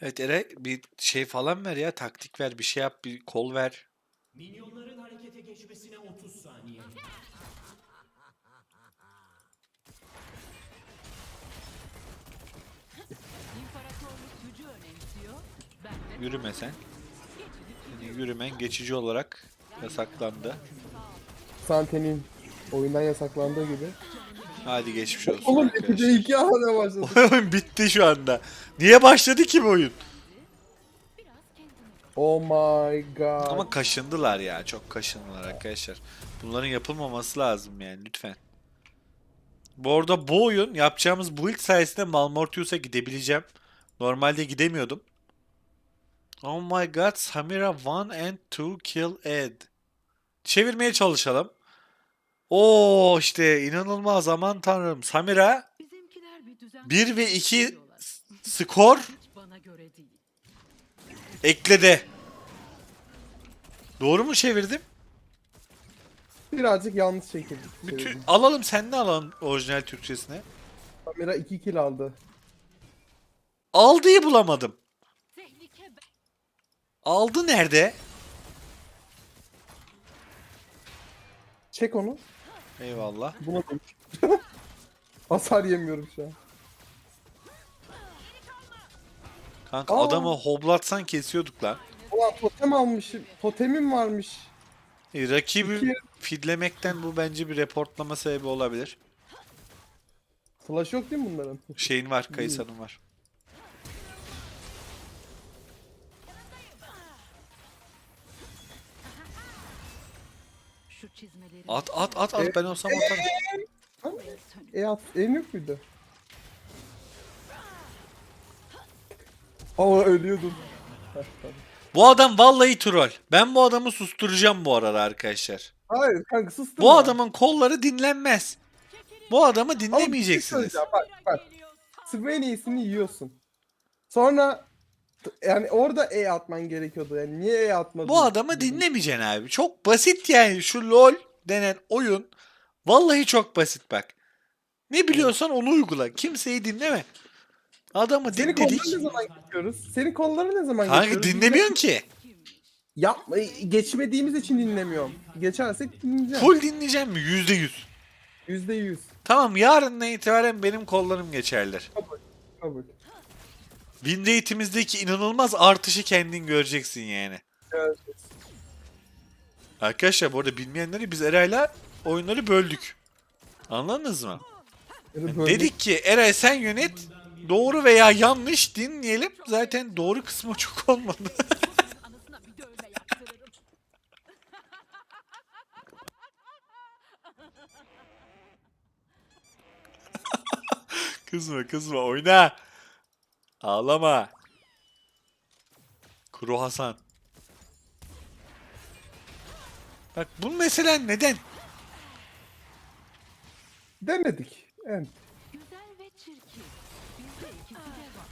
Evet Ere bir şey falan ver ya taktik ver bir şey yap bir kol ver. Minyonların harekete geçmesine 30 saniye. İmparatorluk gücü önemsiyor. Ben de Yürüme sen. Senin yürümen geçici olarak yasaklandı. Sante'nin oyundan yasaklandığı gibi. Hadi geçmiş olsun Oğlum arkadaşlar. iki ana başladı. Oyun bitti şu anda. Niye başladı ki bu oyun? Oh my god. Ama kaşındılar ya. Çok kaşındılar arkadaşlar. Bunların yapılmaması lazım yani lütfen. Bu arada bu oyun yapacağımız build sayesinde Malmortius'a gidebileceğim. Normalde gidemiyordum. Oh my god, Samira 1 and 2 kill Ed. Çevirmeye çalışalım. Oo işte inanılmaz aman tanrım. Samira Bizimkiler bir düzen 1 ve 2 istiyorlar. skor ekledi. Doğru mu çevirdim? Birazcık yanlış çekildi. Bütün alalım sen de alalım orijinal Türkçesine. Kamera 2 kill aldı. Aldığı bulamadım. Aldı nerede? Çek onu. Eyvallah. Buna konuş. Hasar yemiyorum şu an. Kanka Aa. adamı hoblatsan kesiyorduk lan. Ulan totem almışım. Totemim varmış. E, rakibi İki- fidlemekten bu bence bir reportlama sebebi olabilir. Flash yok değil mi bunların? Şeyin var, Kayısa'nın var. Çizmeleri At at at at ben olsam atarım. sönük. E at, en yok muydu? Aa ölüyordum. Heh, tamam. Bu adam vallahi troll. Ben bu adamı susturacağım bu arada arkadaşlar. Hayır kanka sustum Bu ya. adamın kolları dinlenmez. Bu adamı Ama bir şey dinlemeyeceksiniz. söyleyeceğim, Bak bak. Swain'iyesini yiyorsun. Sonra yani orada E atman gerekiyordu. Yani niye E atmadın? Bu adamı dinlemeyeceksin abi. Çok basit yani şu LoL denen oyun. Vallahi çok basit bak. Ne biliyorsan onu uygula. Kimseyi dinleme. Adamı Senin dinledik. kolları ne zaman geçiyoruz? Senin kolları ne zaman Kanka geçiyoruz? dinlemiyorsun ki. Yapma, geçmediğimiz için dinlemiyorum. Geçersek dinleyeceğim. Full dinleyeceğim mi? Yüzde yüz. Yüzde yüz. Tamam yarından itibaren benim kollarım geçerler. Kabul. Win rate'imizdeki inanılmaz artışı kendin göreceksin yani. Evet. Arkadaşlar bu arada bilmeyenleri biz Eray'la oyunları böldük. Anladınız mı? Yani Dedik ki Eray sen yönet. Doğru veya yanlış dinleyelim. Zaten doğru kısmı çok olmadı. Kızma kızma oyna. Ağlama. Kuru Hasan. Bak bu mesela neden? Denedik. Evet. Güzel ve çirkin. Bizde ikisi de var.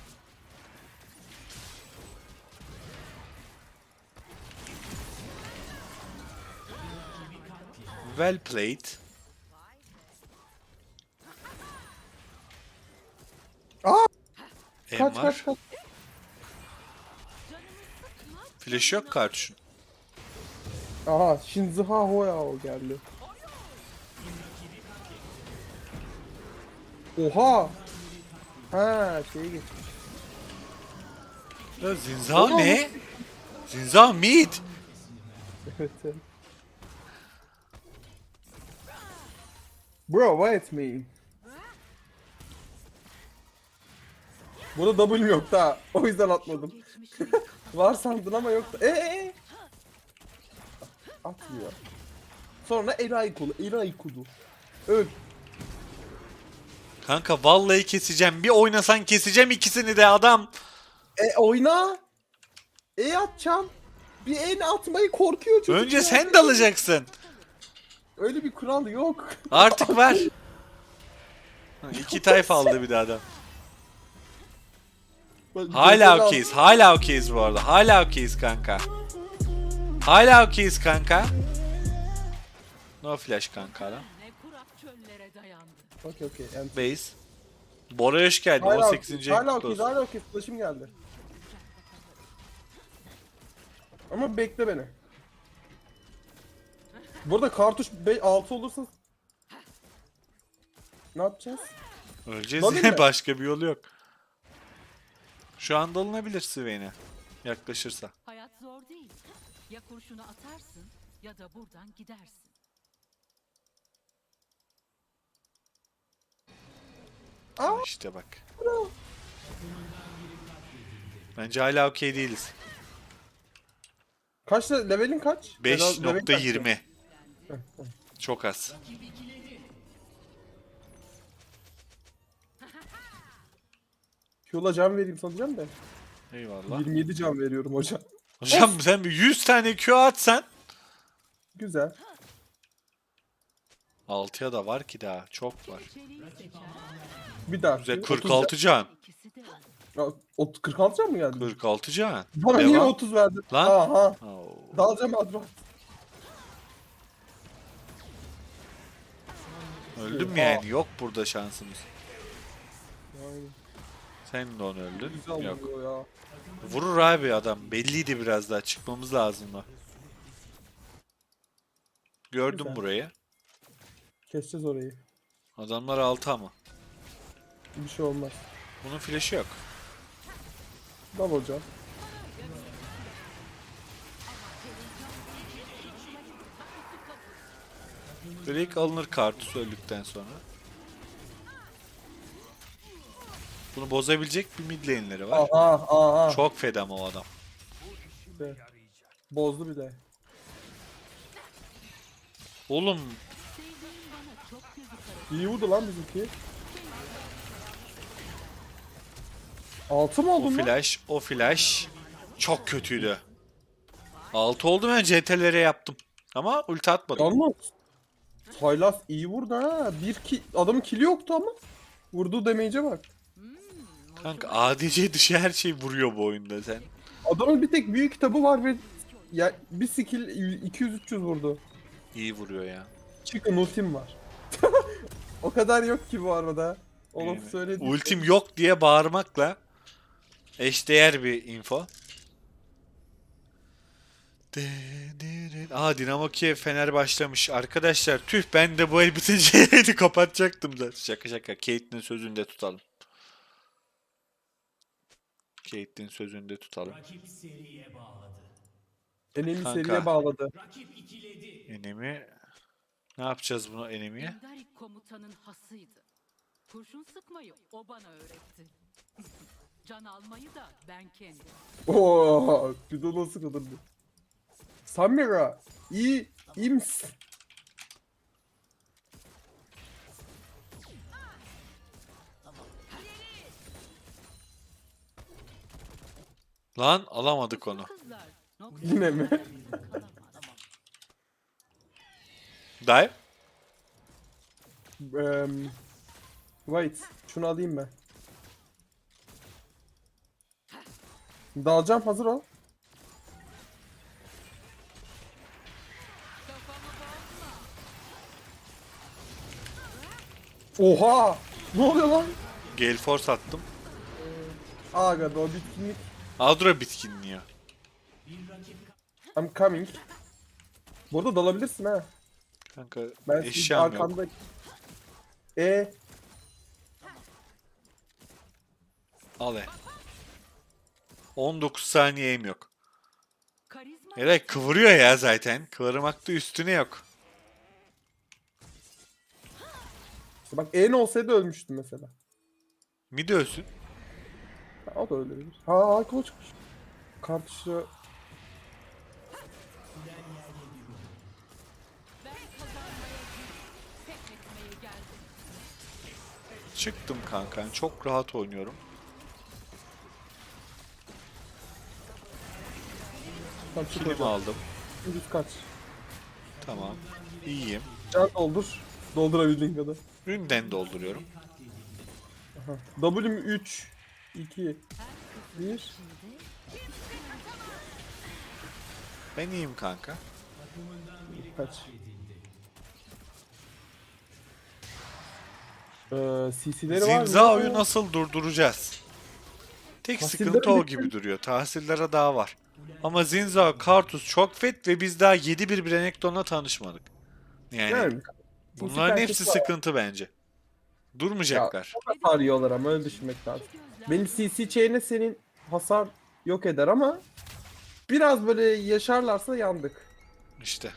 Well played. Aa! Em Kaç var. kaç kaç. Flash yok kartuşun. Aha Shinzuha Hoyao geldi. Oha! Ha şeye geçmiş. Ya Zinza ne? Zinza mid. Evet. Bro wait me. Burada W yok da o yüzden atmadım. Var sandın ama yok da. Eee? Atmıyor. Sonra Eray kulu, Eray kulu. Öl. Kanka vallahi keseceğim. Bir oynasan keseceğim ikisini de adam. E oyna. E atacağım. Bir en atmayı korkuyor çocuk. Önce ya. sen dalacaksın. Öyle bir kural yok. Artık var. Ha, İki tayfa aldı bir de adam. Hala okeyiz. Hala okeyiz bu arada. Hala okeyiz kanka. Hala okeyiz kanka. No flash kanka al. Okey okey. Yani Base. Bora hoş geldin. Hala 18. okeyiz. Hala kutlu okeyiz. olsun. Hala okeyiz. Flash'ım geldi. Ama bekle beni. Burada kartuş 6 olursa ne yapacağız? Öleceğiz başka bir yolu yok. Şu anda alınabilir Swain'e. Yaklaşırsa. Hayat zor değil. Ya kurşunu atarsın ya da buradan gidersin. Aa, İşte bak. Bence hala okey değiliz. kaç le- levelin kaç? Level- levelin kaç? 5.20. Çok az. Q'la can vereyim sanacağım da. Eyvallah. 27 can veriyorum hocam. Hocam sen bir 100 tane Q atsan. Güzel. 6'ya da var ki daha. Çok var. Bir daha. Güzel 30 46 can. İkisi de olur. Ya, ot- 46 can mı geldi? 46 can. Bana niye Devam. 30 verdin? Lan. Aha. Oo. Dalacağım Adro. Öldüm yani. Yok burada şansımız. Aynen. Sen de onu öldün. Güzel Yok. vuruyor ya. Vurur abi adam. Belliydi biraz daha. Çıkmamız lazımdı. Gördüm Güzel. burayı. Keseceğiz orayı. Adamlar altı ama. Bir şey olmaz. Bunun flash'ı yok. Dal hocam. Drake alınır kartuş öldükten sonra. Bunu bozabilecek bir mid lane'leri var. Aha aha. Çok feda ama o adam. Bozdu bir de. Oğlum. İyi vurdu lan bizimki. Altı mı o oldun lan? flash, o flash çok kötüydü. 6 oldu ben CT'lere yaptım. Ama ulti atmadım. Yalnız. Saylas iyi vurdu ha. Bir ki adamın kili yoktu ama. Vurduğu damage'e bak. Kanka ADC dışı her şey vuruyor bu oyunda sen. Adamın bir tek büyük kitabı var ve ya bir skill 200-300 vurdu. İyi vuruyor ya. Chicken ultim var. o kadar yok ki bu arada. O lafı Yani söyledi. Ultim yok diye bağırmakla eşdeğer bir info. Aa Dinamo Kiev Fener başlamış. Arkadaşlar tüh ben de bu el kapatacaktım da. Şaka şaka. Kate'nin sözünde tutalım. Kate'nin sözünde tutalım. Rakip seriye bağladı. Enemi Kanka. seriye bağladı. Rakip ikiledi. Enemi ne yapacağız bunu enemiye? Göndarik komutanın hasıydı. Kurşun sıkmayı o bana öğretti. Can almayı da ben kendim. Oo, bir de nasıl kadındı. Samira, iyi, iyi Lan alamadık onu. Yine mi? Dive. Ehm, wait, şunu alayım ben. Dalacağım, hazır ol. Oha! Ne oluyor lan? Gale Force attım. Aga o bitkinlik. Adro bitkinliyor. I'm coming. Bu arada dalabilirsin ha. Kanka Ben şimdi eşyam yok. arkanda... E Al e. 19 saniyem yok. Karizma Eray kıvırıyor ya zaten. Kıvırmakta üstüne yok. bak E ne olsaydı ölmüştüm mesela. Mid ölsün. O da ölebilir. Ha arkalı çıkmış. Geldim. Çıktım kanka. Çok rahat oynuyorum. tam çık Kilimi aldım. Düz kaç. Tamam. İyiyim. Can doldur. Doldurabildiğin kadar. Ünden dolduruyorum. Aha. W 3 2 1 Ben iyiyim kanka. kaç? Ee, CC'leri var mı? Zinzao'yu nasıl durduracağız? Tek Tahsillere sıkıntı o gibi duruyor. Tahsillere daha var. Ama Zinzao, Kartus çok fet ve biz daha 7-1 Renekton'la tanışmadık. Yani, Yani bunların hepsi var. sıkıntı bence. Durmayacaklar. Çok hasar yiyorlar ama öyle düşünmek lazım. Benim CC chain'e senin hasar yok eder ama biraz böyle yaşarlarsa yandık. İşte.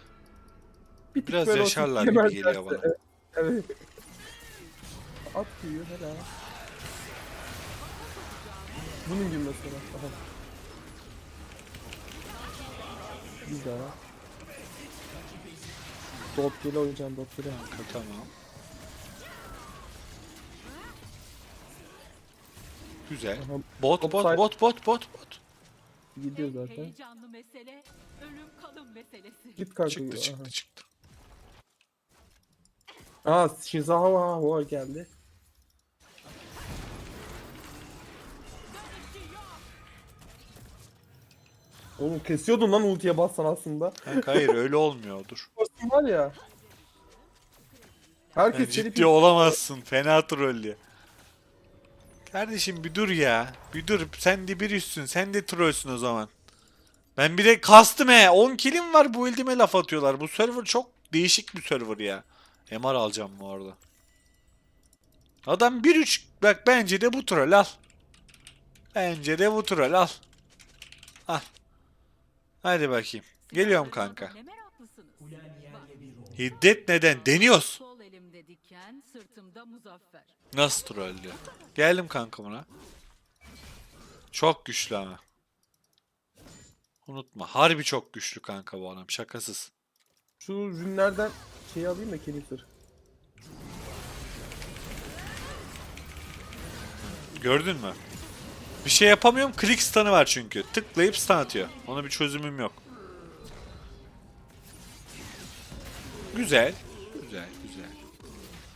Bir tık Biraz böyle yaşarlar gibi yemezlerse- geliyor bana. Evet. At yiyor helal. Bunun gibi mesela. Aha. Güzel. Dot gele oynayacağım dot gele. Tamam. Güzel. Aha, Bot bot Offside. bot bot bot bot. gidiyor zaten. Heyecanlı mesele, ölüm kalım meselesi. Git kanka. Çıktı aha. çıktı çıktı. Aa Shizawa War geldi. Oğlum kesiyordun lan ultiye bassan aslında. Kanka hayır öyle olmuyor dur. Basın var ya. Yani Herkes seni ciddi olamazsın. Fena trollü. Kardeşim bir dur ya. Bir dur. Sen de bir üstsün. Sen de trollsün o zaman. Ben bir de kastım he. 10 kilim var bu ildime laf atıyorlar. Bu server çok değişik bir server ya. MR alacağım bu arada. Adam 1-3. Bak bence de bu troll al. Bence de bu troll al. Al. Hadi bakayım. Geliyorum kanka. Hiddet neden? Deniyoruz. sol elimde diken, sırtımda muzaffer. Nasıl trollüyor? Geldim kanka buna. Çok güçlü ama. Unutma. Harbi çok güçlü kanka bu adam. Şakasız. Şu rünlerden şey alayım mı Kenisir? Gördün mü? Bir şey yapamıyorum. Click stun'ı var çünkü. Tıklayıp stun atıyor. Ona bir çözümüm yok. Güzel.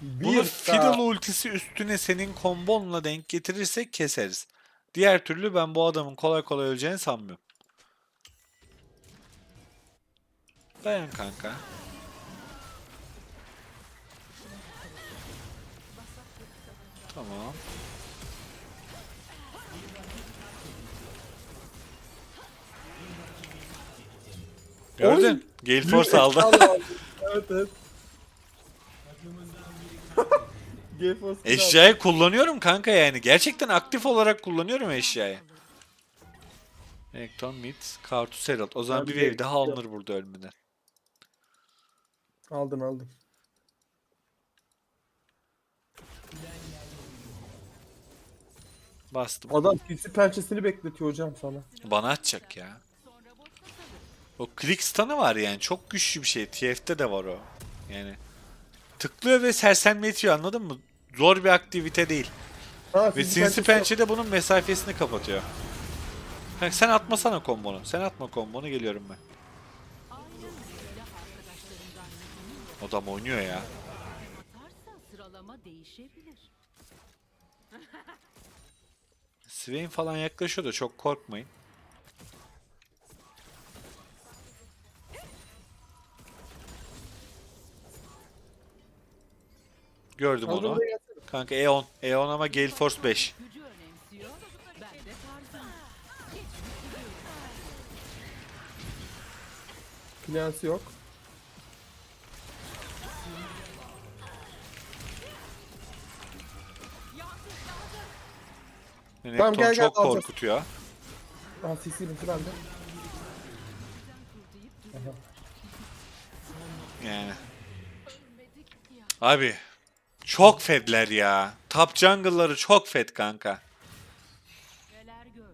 Bunu Bir Fiddle daha. ultisi üstüne senin kombonla denk getirirsek keseriz. Diğer türlü ben bu adamın kolay kolay öleceğini sanmıyorum. Dayan kanka. Tamam. Gördün. Gale Force aldı. Evet evet. Gale Force'u da aldı. Eşyayı kullanıyorum kanka yani. Gerçekten aktif olarak kullanıyorum eşyayı. Ekton mid, Kartus Herald. O zaman bir wave daha yok. alınır burada ölmeden. Aldın aldın. Bastım. Adam PC pençesini bekletiyor hocam sana. Bana atacak ya. O click stun'ı var yani. Çok güçlü bir şey. TF'de de var o. Yani. Tıklıyor ve sersemletiyor anladın mı? Zor bir aktivite değil. Ha, Ve sinsi pençe de bunun mesafesini kapatıyor. Kanka sen atmasana kombonu. Sen atma kombonu geliyorum ben. Adam oynuyor ya. Swain falan yaklaşıyor da çok korkmayın. Gördüm onu. Kanka E10. E10 ama Gale Force 5. Gücü önemsiyor, ben de tarzım. Plansı yok. Renekton gel, gel, çok alacağız. korkutuyor. Ha CC'nin falan da. Yani. Abi. Çok fedler ya. Top jungle'ları çok fed kanka.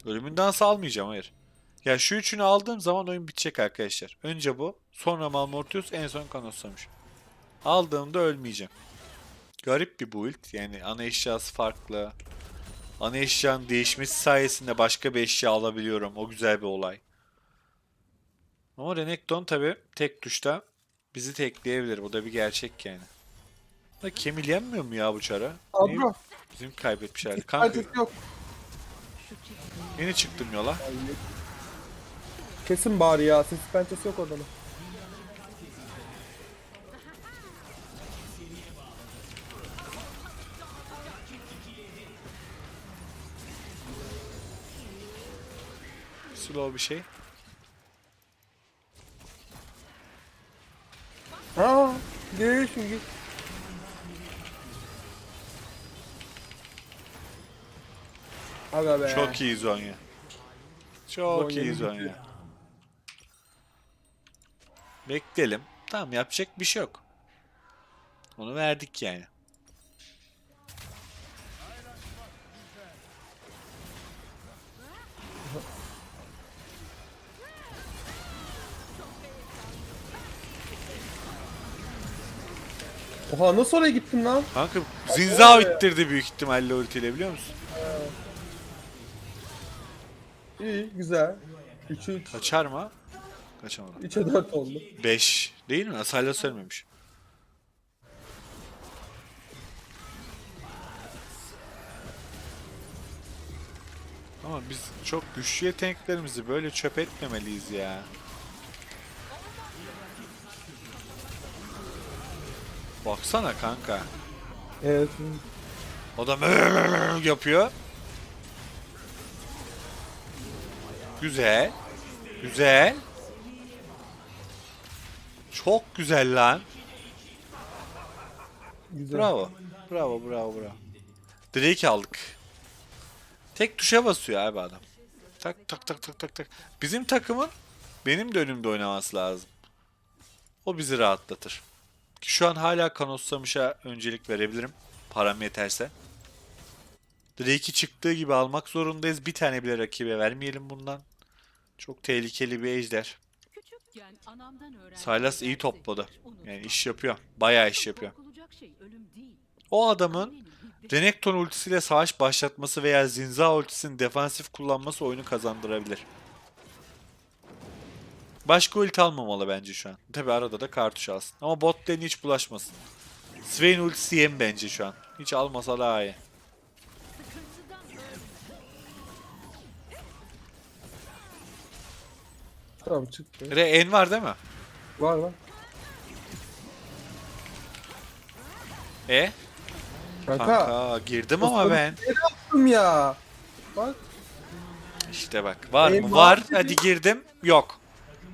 Ölümünden salmayacağım hayır. Ya şu üçünü aldığım zaman oyun bitecek arkadaşlar. Önce bu, sonra Malmortius, en son Kanosamış. Aldığımda ölmeyeceğim. Garip bir build. Yani ana eşyası farklı. Ana eşyanın değişmesi sayesinde başka bir eşya alabiliyorum. O güzel bir olay. Ama Renekton tabi tek tuşta bizi tekleyebilir. Bu da bir gerçek yani. Da Kemil yenmiyor mu ya bu çara? Niye? Abro. Bizim kaybetmiş herhalde. Kanka yok. yeni çıktım yola. Kesin bari ya. Ses pençesi yok adamın. Slow bir şey. Aa, geliyor şimdi. Aga be. Çok iyi Zonya. Çok Zonya iyi bitti. Zonya. Bekleyelim. Tamam yapacak bir şey yok. Onu verdik yani. Oha nasıl oraya gittin lan? Kanka Zinzao ittirdi büyük ihtimalle ultiyle biliyor musun? İyi güzel. 3'e 3. Kaçar mı? Kaçamadı. 3'e 4 oldu. 5 değil mi? Asayla söylememiş. Ama biz çok güçlü yeteneklerimizi böyle çöp etmemeliyiz ya. Baksana kanka. Evet. Adam yapıyor. Güzel. Güzel. Çok güzel lan. Güzel. Bravo. Bravo, bravo, bravo. Drake aldık. Tek tuşa basıyor abi adam. Tak tak tak tak tak tak. Bizim takımın benim de önümde oynaması lazım. O bizi rahatlatır. Ki şu an hala Kanossamış'a öncelik verebilirim. Param yeterse. Drake'i çıktığı gibi almak zorundayız. Bir tane bile rakibe vermeyelim bundan. Çok tehlikeli bir ejder. Sylas iyi topladı. Yani iş yapıyor. Bayağı iş yapıyor. şey. O adamın Renekton ultisiyle savaş başlatması veya Zinza ultisini defansif kullanması oyunu kazandırabilir. Başka ulti almamalı bence şu an. Tabi arada da kartuş alsın. Ama bot hiç bulaşmasın. Swain ultisi yem bence şu an. Hiç almasa daha iyi. Tamam çıktı. Re en var değil mi? Var var. E? Kanka. Kanka girdim ama ben. Yaptım ya. Bak. İşte bak. Var En mı? var Var. dedi. Hadi girdim. Yok.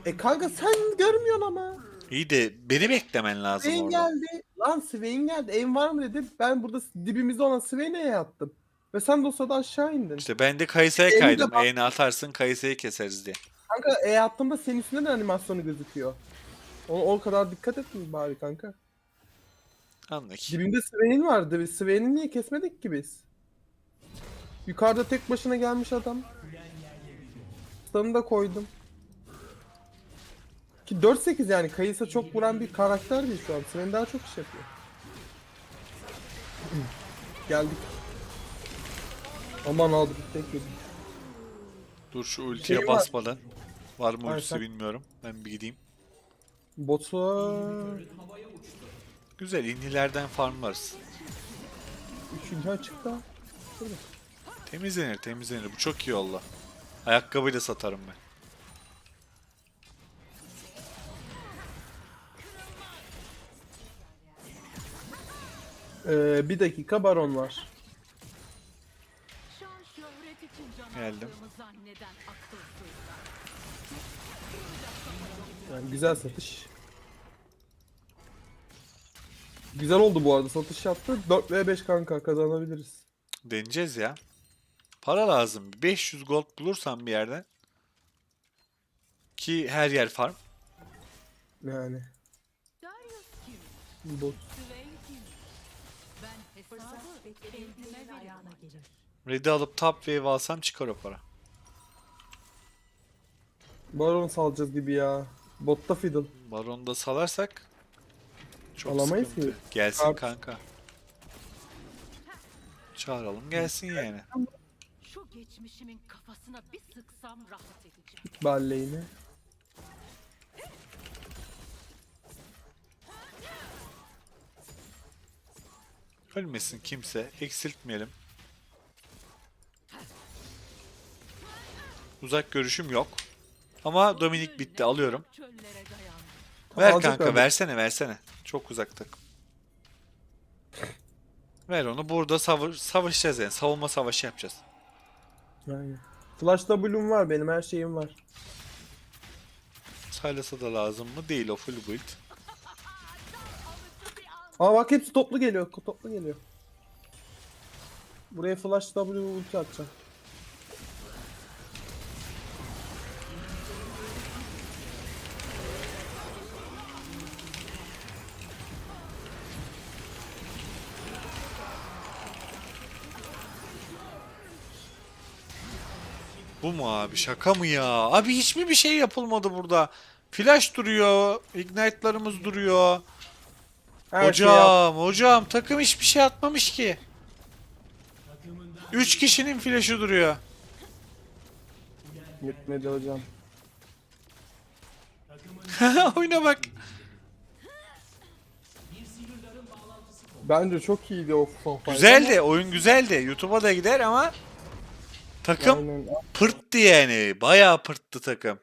E kanka sen görmüyorsun ama. İyi de beni beklemen lazım Swain orada. geldi. Lan Swain geldi. En var mı dedi. Ben burada dibimizde olan Swain'e yattım. Ve sen de o sırada aşağı indin. İşte ben de Eni de kaydım. bak- E'ni atarsın Kayısa'yı keseriz diye. Kanka E attığımda senin üstünde de animasyonu gözüküyor. O, o kadar dikkat ettin bari kanka. Anladık. Dibimde Swain vardı. Biz Swain'i niye kesmedik ki biz? Yukarıda tek başına gelmiş adam. Stun'ı da koydum. Ki 4-8 yani Kayısa çok vuran bir karakter değil şu an. Swain daha çok iş yapıyor. Geldik. Aman aldık tek yedim. Dur şu ultiye Şey basmadan. Var mı Ay, ultisi bilmiyorum. Ben bir gideyim. Botu Güzel inhilerden farmlarız. üçüncü açıkta. Temizlenir temizlenir. Bu çok iyi oldu. Ayakkabıyı da satarım ben. Ee, bir dakika baron var. Şan şöhret için can Geldim. zanneden. Yani güzel satış. Güzel oldu bu arada satış yaptı. 4 ve 5 kanka kazanabiliriz. Deneyeceğiz ya. Para lazım. 500 gold bulursam bir yerden. Ki her yer farm. Yani. Bot. Red'i alıp top wave alsam çıkar o para. Baron salacağız gibi ya. Botta fiddle. Baron'u da salarsak çok Alamayız sıkıntı. ki. Gelsin Kart- kanka. Çağıralım gelsin yani. Şu geçmişimin kafasına bir sıksam rahat edeceğim. Balleğini. Ölmesin kimse. Eksiltmeyelim. Uzak görüşüm yok. Ama Dominik bitti. Alıyorum. Ver Alacak kanka abi. versene versene. Çok uzakta. Ver onu. Burada sava- savaşacağız yani. Savunma savaşı yapacağız. Yani. Flash W'm var benim her şeyim var. Silas'a da lazım mı? Değil o full build. Aa bak hepsi toplu geliyor. Toplu geliyor. Buraya flash W ulti atacağım. Bu mu abi? Şaka mı ya? Abi hiç mi bir şey yapılmadı burada? Flash duruyor. Ignite'larımız duruyor. Her şey hocam, hocam takım hiçbir şey atmamış ki. 3 kişinin flash'ı duruyor. Gitmedi hocam. Oyuna bak. Bence çok iyiydi o son fight Güzeldi, oyun güzeldi. YouTube'a da gider ama- takım Aynen. pırttı yani. Bayağı pırttı takım.